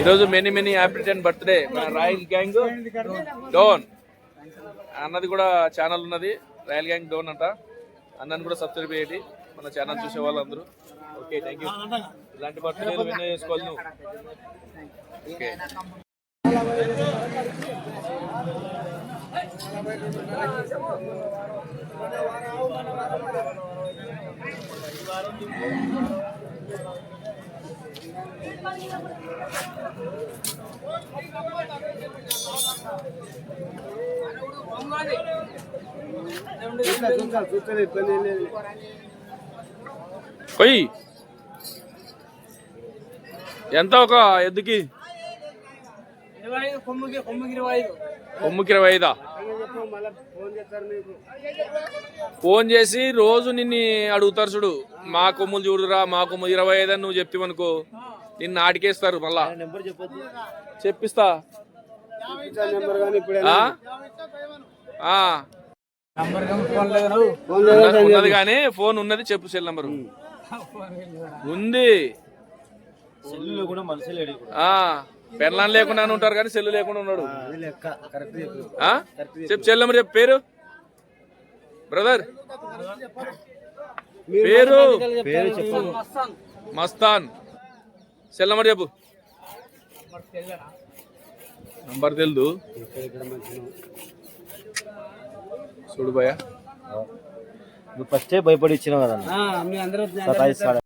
ఈరోజు many many happy birthday మన royal gang don అన్నది కూడా ఛానల్ ఉన్నది. రాయల్ గ్యాంగ్ డోన్ అంట. అన్నని కూడా సబ్స్క్రైబ్ చేయండి. మన ఛానల్ చూసే వాళ్ళందరూ. ఓకే థ్యాంక్ యూ ఇలాంటి బర్త్డే విన్ చేసుకోవాలి నువ్వు. ఓకే కొయ్యి. ఎంత ఒక ఎద్దుకి? కొమ్ముకి ఇరవై ఐదా. ఫోన్ చేసి రోజు నిన్ను అడుగుతారు చూడు. మా కొమ్ములు చూడురా మా కొమ్ములు ఇరవై ఐదని నువ్వు చెప్తావనుకో నిన్ను ఆడికేస్తారు మళ్ళా. చెప్పిస్తా. ఉన్నది కానీ ఫోన్ ఉన్నది చెప్పు సెల్ నంబరు. ఉంది. పెన్లాన్ లేకుండా ఉంటారు కానీ సెల్లు లేకుండా ఉన్నాడు. అది లెక్క. కరెక్ట్ చెప్పు. ఆ? చెప్పు. సెల్ నెంబర్ చెప్పు పేరు? బ్రదర్. పేరు? మస్తాన్. సెల్ నెంబర్ చెప్పు. నంబర్ తెలుదు. చూడు భయ నువ్వు ఫస్టే భయపడి ఇచ్చినావు కదా మీ అందరూ సతాయిస్తాడు.